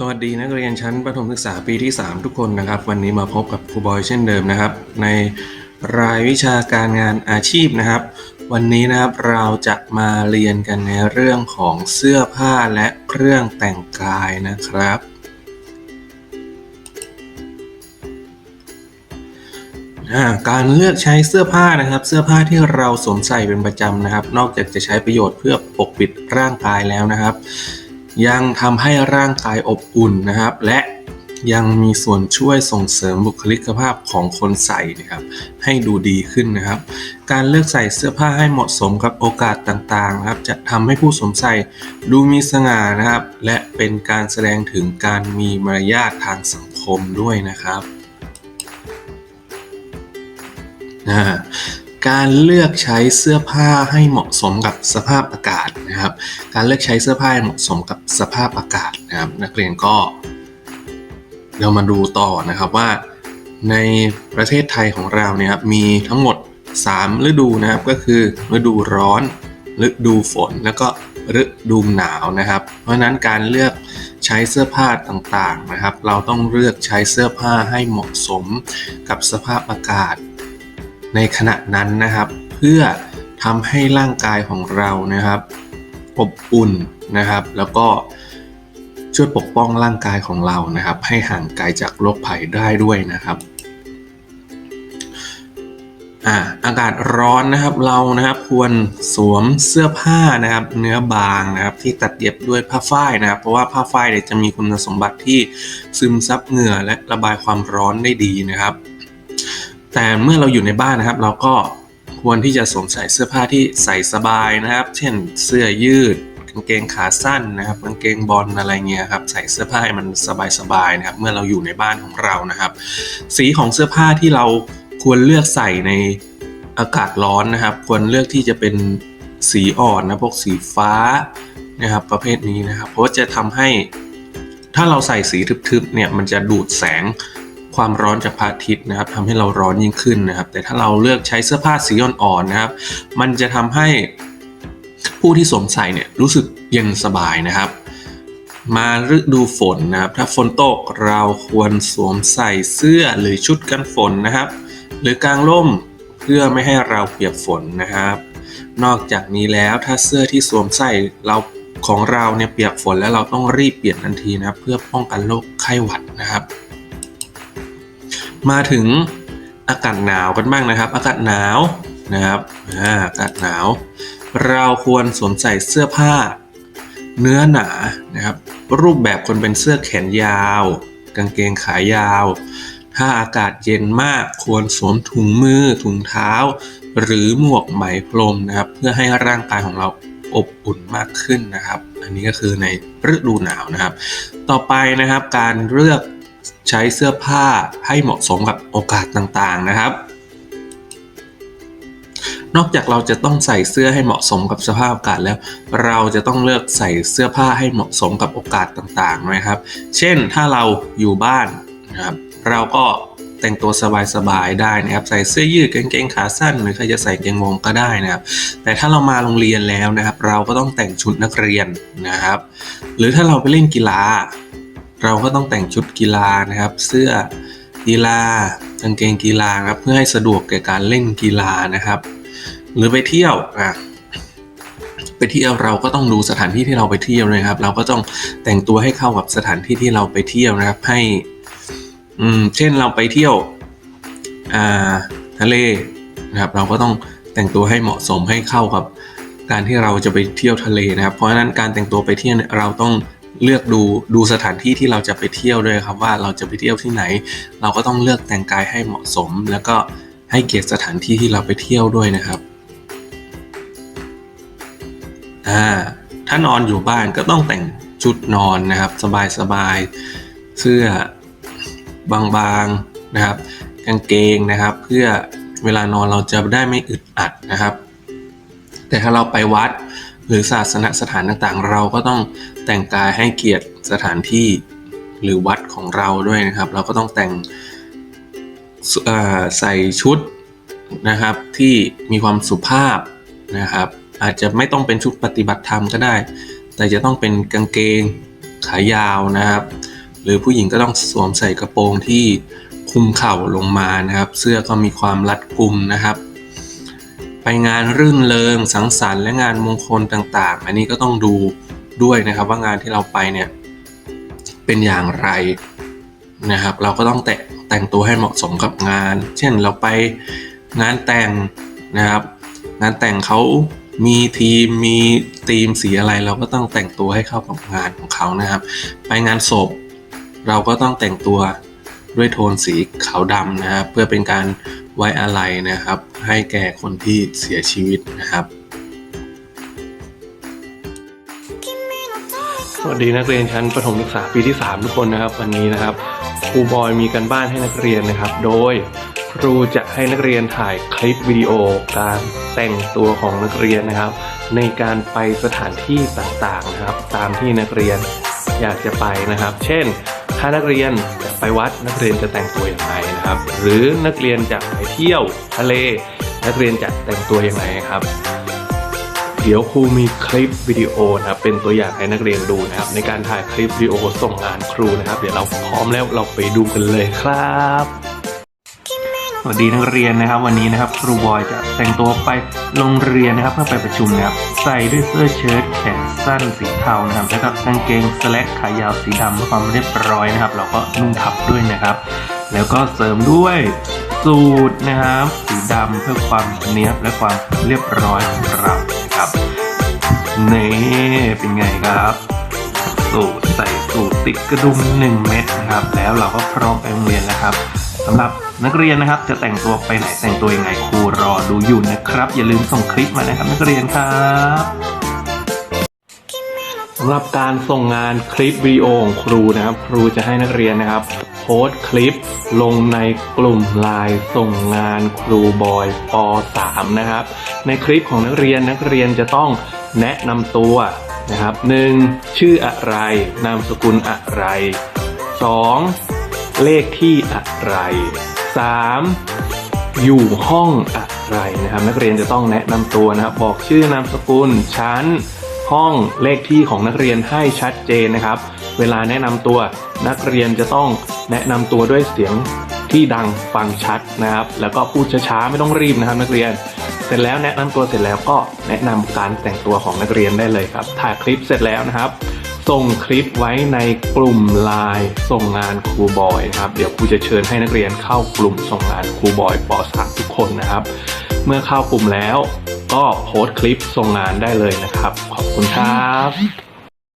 สวัสดีนักเรียนชั้นประถมศึกษาปีที่ 3 ทุกคนนะครับ วันนี้มาพบกับครูบอยเช่นเดิมนะครับ ในรายวิชาการงานอาชีพนะครับ วันนี้นะครับเราจะมาเรียนกันในเรื่องของเสื้อผ้าและเครื่องแต่งกายนะครับ การเลือกใช้เสื้อผ้านะครับ เสื้อผ้าที่เราสวมใส่เป็นประจำนะครับ นอกจากจะใช้ประโยชน์เพื่อปกปิดร่างกายแล้วนะครับ ยังทำให้ร่างกายอบอุ่นนะครับ และยังมีส่วนช่วยส่งเสริมบุคลิกภาพของคนใส่นะครับ ให้ดูดีขึ้นนะครับ การเลือกใส่เสื้อผ้าให้เหมาะสมกับโอกาสต่างๆนะครับ จะทำให้ผู้สวมใส่ดูมีสง่านะครับ และเป็นการแสดงถึงการมีมารยาททางสังคมด้วยนะครับอ่า การเลือกใช้เสื้อผ้าให้เหมาะสมกับสภาพอากาศนะครับ การเลือกใช้เสื้อผ้าให้เหมาะสมกับสภาพอากาศนะครับ นักเรียนก็ เรามาดูต่อนะครับว่า ในประเทศไทยของเราเนี่ยครับมีทั้งหมด 3 ฤดูนะครับก็คือฤดูร้อนฤดูฝนแล้วก็ฤดูหนาวนะครับ เพราะนั้นการเลือกใช้เสื้อผ้าต่างๆนะครับ เราต้องเลือกใช้เสื้อผ้าให้เหมาะสมกับสภาพอากาศ ในขณะนั้นนะครับ เพื่อทำให้ร่างกายของเรานะครับ อบอุ่นนะครับ แล้วก็ช่วยปกป้องร่างกายของเรานะครับ ให้ห่างไกลจากโรคภัยได้ด้วยนะครับอ่าอากาศร้อนนะครับเรานะครับควรสวมเสื้อผ้านะครับ เนื้อบางนะครับ ที่ตัดเย็บด้วยผ้าฝ้ายนะครับ เพราะว่าผ้าฝ้ายเนี่ยจะมีคุณสมบัติที่ซึมซับเหงื่อและระบายความร้อนได้ดีนะครับ แต่เมื่อเราอยู่ในบ้านนะครับ เราก็ควรที่จะสวมใส่เสื้อผ้าที่ใส่สบายนะครับ เช่นเสื้อยืดกางเกงขาสั้นนะครับกางเกงบอลอะไรเงี้ยครับใส่เสื้อผ้าให้มันสบายๆนะครับ เมื่อเราอยู่ในบ้านของเรานะครับ สีของเสื้อผ้าที่เราควรเลือกใส่ในอากาศร้อนนะครับ ควรเลือกที่จะเป็นสีอ่อนนะพวกสีฟ้านะครับ ประเภทนี้นะครับ เพราะจะทำให้ถ้าเราใส่สีทึบๆเนี่ยมันจะดูดแสง ความร้อนจากพระอาทิตย์นะครับทำให้เราร้อนยิ่งขึ้นนะครับ แต่ถ้าเราเลือกใช้เสื้อผ้าสีอ่อนๆนะครับ มันจะทำให้ผู้ที่สวมใส่เนี่ยรู้สึกเย็นสบายนะครับ มาฤดูฝนนะครับ ถ้าฝนตกเราควรสวมใส่เสื้อหรือชุดกันฝนนะครับ หรือกางร่มเพื่อไม่ให้เราเปียกฝนนะครับ นอกจากนี้แล้วถ้าเสื้อที่สวมใส่เราของเราเนี่ยเปียกฝนแล้วเราต้องรีบเปลี่ยนทันทีนะครับ เพื่อป้องกันโรคไข้หวัดนะครับ มาถึงอากาศหนาวกันบ้างนะครับ อากาศหนาวนะครับอากาศหนาว เราควรสวมใส่เสื้อผ้า เนื้อหนานะครับ รูปแบบควรเป็นเสื้อแขนยาว กางเกงขายาว ถ้าอากาศเย็นมากควรสวมถุงมือถุงเท้า หรือหมวกไหมพรมนะครับ เพื่อให้ร่างกายของเราอบอุ่นมากขึ้นนะครับ อันนี้ก็คือในฤดูหนาวนะครับ ต่อไปนะครับการเลือก ใช้เสื้อผ้าให้เหมาะสมกับโอกาสต่างๆนะครับ นอกจากเราจะต้องใส่เสื้อให้เหมาะสมกับสภาพอากาศแล้ว เราจะต้องเลือกใส่เสื้อผ้าให้เหมาะสมกับโอกาสต่างๆนะครับ เช่นถ้าเราอยู่บ้านนะครับเราก็แต่งตัวสบายๆได้นะครับใส่เสื้อยืดกางเกงขาสั้นหรือใครจะใส่กางเกงวงก็ได้นะครับ แต่ถ้าเรามาโรงเรียนแล้วนะครับ เราก็ต้องแต่งชุดนักเรียนนะครับ หรือถ้าเราไปเล่นกีฬา เราก็ต้องแต่งชุดกีฬานะครับ เสื้อกีฬากางเกงกีฬานะครับเพื่อให้สะดวกแก่การเล่นกีฬานะครับ หรือไปเที่ยวอะไปเที่ยวเราก็ต้องดูสถานที่ที่เราไปเที่ยวนะครับ เราก็ต้องแต่งตัวให้เข้ากับสถานที่ที่เราไปเที่ยวนะครับ ให้อืมเช่นเราไปเที่ยวอ่าทะเลนะครับ เราก็ต้องแต่งตัวให้เหมาะสมให้เข้ากับการที่เราจะไปเที่ยวทะเลนะครับ เพราะฉะนั้นการแต่งตัวไปเที่ยวเราต้อง เลือกดูดูสถานที่ที่เราจะไปเที่ยวด้วยครับว่าเราจะไปเที่ยวที่ไหน เราก็ต้องเลือกแต่งกายให้เหมาะสม แล้วก็ให้เกียรติสถานที่ที่เราไปเที่ยวด้วยนะครับอ่าถ้านอนอยู่บ้านก็ต้องแต่งชุดนอนนะครับ สบายๆเสื้อบางๆนะครับกางเกงนะครับ เพื่อเวลานอนเราจะได้ไม่อึดอัดนะครับ แต่ถ้าเราไปวัดหรือศาสนสถานต่างๆ เราก็ต้อง แต่งกายให้เกียรติสถานที่หรือวัดของเราด้วยนะครับ เราก็ต้องแต่งใส่ชุดนะครับที่มีความสุภาพนะครับ อาจจะไม่ต้องเป็นชุดปฏิบัติธรรมก็ได้ แต่จะต้องเป็นกางเกงขายาวนะครับ หรือผู้หญิงก็ต้องสวมใส่กระโปรงที่คุมเข่าลงมานะครับ เสื้อก็มีความรัดกุมนะครับ ไปงานรื่นเริงสังสรรค์และงานมงคลต่างๆ อันนี้ก็ต้องดู ด้วยนะครับว่างานที่เราไปเนี่ยเป็นอย่างไรนะครับ เราก็ต้องแต่แต่งตัวให้เหมาะสมกับงาน เช่นเราไปงานแต่งนะครับ งานแต่งเขามีทีมมีธีมสีอะไร เราก็ต้องแต่งตัวให้เข้ากับงานของเขานะครับ ไปงานศพ เราก็ต้องแต่งตัวด้วยโทนสีขาวดำนะครับ เพื่อเป็นการไว้อาลัยนะครับ ให้แก่คนที่เสียชีวิตนะครับ สวัสดีนักเรียนชั้นประถมศึกษาปีที่ 3 ทุกคนนะครับ วันนี้นะครับครูบอยมีกันบ้านให้นักเรียนนะครับ โดยครูจะให้นักเรียนถ่ายคลิปวิดีโอ การแต่งตัวของนักเรียนนะครับ ในการไปสถานที่ต่างๆนะครับ ตามที่นักเรียนอยากจะไปนะครับ เช่น ถ้านักเรียนจะไปวัดนักเรียนจะแต่งตัวอย่างไรนะครับ หรือนักเรียนจะไปเที่ยวทะเล นักเรียนจะแต่งตัวอย่างไรครับ เดี๋ยวครูมีคลิปวิดีโอนะครับเป็นตัวอย่างให้นักเรียนดูนะครับ ในการถ่ายคลิปวิดีโอส่งงานครูนะครับ เดี๋ยวเราพร้อมแล้วเราไปดูกันเลยครับสวัสดีนักเรียนนะครับ วันนี้นะครับครูบอยจะแต่งตัวไปโรงเรียนนะครับเพื่อไปประชุมนะครับใส่ด้วยเสื้อเชิ้ตแขนสั้นสีเทานะครับแล้วก็กางเกงสแลกขายาวสีดำเพื่อความเรียบร้อยนะครับ เราก็นุ่งทับด้วยนะครับ แล้วก็เสริมด้วยสูทนะครับ สีดำเพื่อความเนี้ยบและความเรียบร้อยของเรา นี่เป็นไงครับ สูตรใส่สูตรติดกระดุม1 เม็ดนะครับ แล้วเราก็พร้อมไปโรงเรียนแล้วครับสำหรับนักเรียนนะครับ จะแต่งตัวไปไหนแต่งตัวยังไงครูรอดูอยู่นะครับ อย่าลืมส่งคลิปมานะครับนักเรียนครับสำหรับการส่งงานคลิปวิดีโอของครูนะครับ ครูจะให้นักเรียนนะครับ โพสต์คลิปลงในกลุ่มไลน์ส่งงานครูบอยป .3 นะครับ ในคลิปของนักเรียนนักเรียนจะต้อง แนะนำตัวนะครับ 1. ชื่ออะไร นามสกุลอะไร 2. เลขที่อะไร 3. อยู่ห้องอะไรนะครับ นักเรียนจะต้องแนะนำตัวนะครับ บอกชื่อนามสกุลชั้น ห้องเลขที่ของนักเรียนให้ชัดเจนนะครับ เวลาแนะนำตัวนักเรียนจะต้องแนะนำตัวด้วยเสียงที่ดังฟังชัดนะครับ แล้วก็พูดช้าๆไม่ต้องรีบนะครับ นักเรียน เสร็จแล้วแนะนำตัวเสร็จแล้วก็แนะนำการแต่งตัวของนักเรียนได้เลยครับ ถ่ายคลิปเสร็จแล้วนะครับ ส่งคลิปไว้ในกลุ่มไลน์ส่งงานครูบอยนะครับ เดี๋ยวครูจะเชิญให้นักเรียนเข้ากลุ่มส่งงานครูบอยป .3 ทุกคนนะครับ เมื่อเข้ากลุ่มแล้วก็โพสต์คลิปส่งงานได้เลยนะครับ ขอบคุณครับ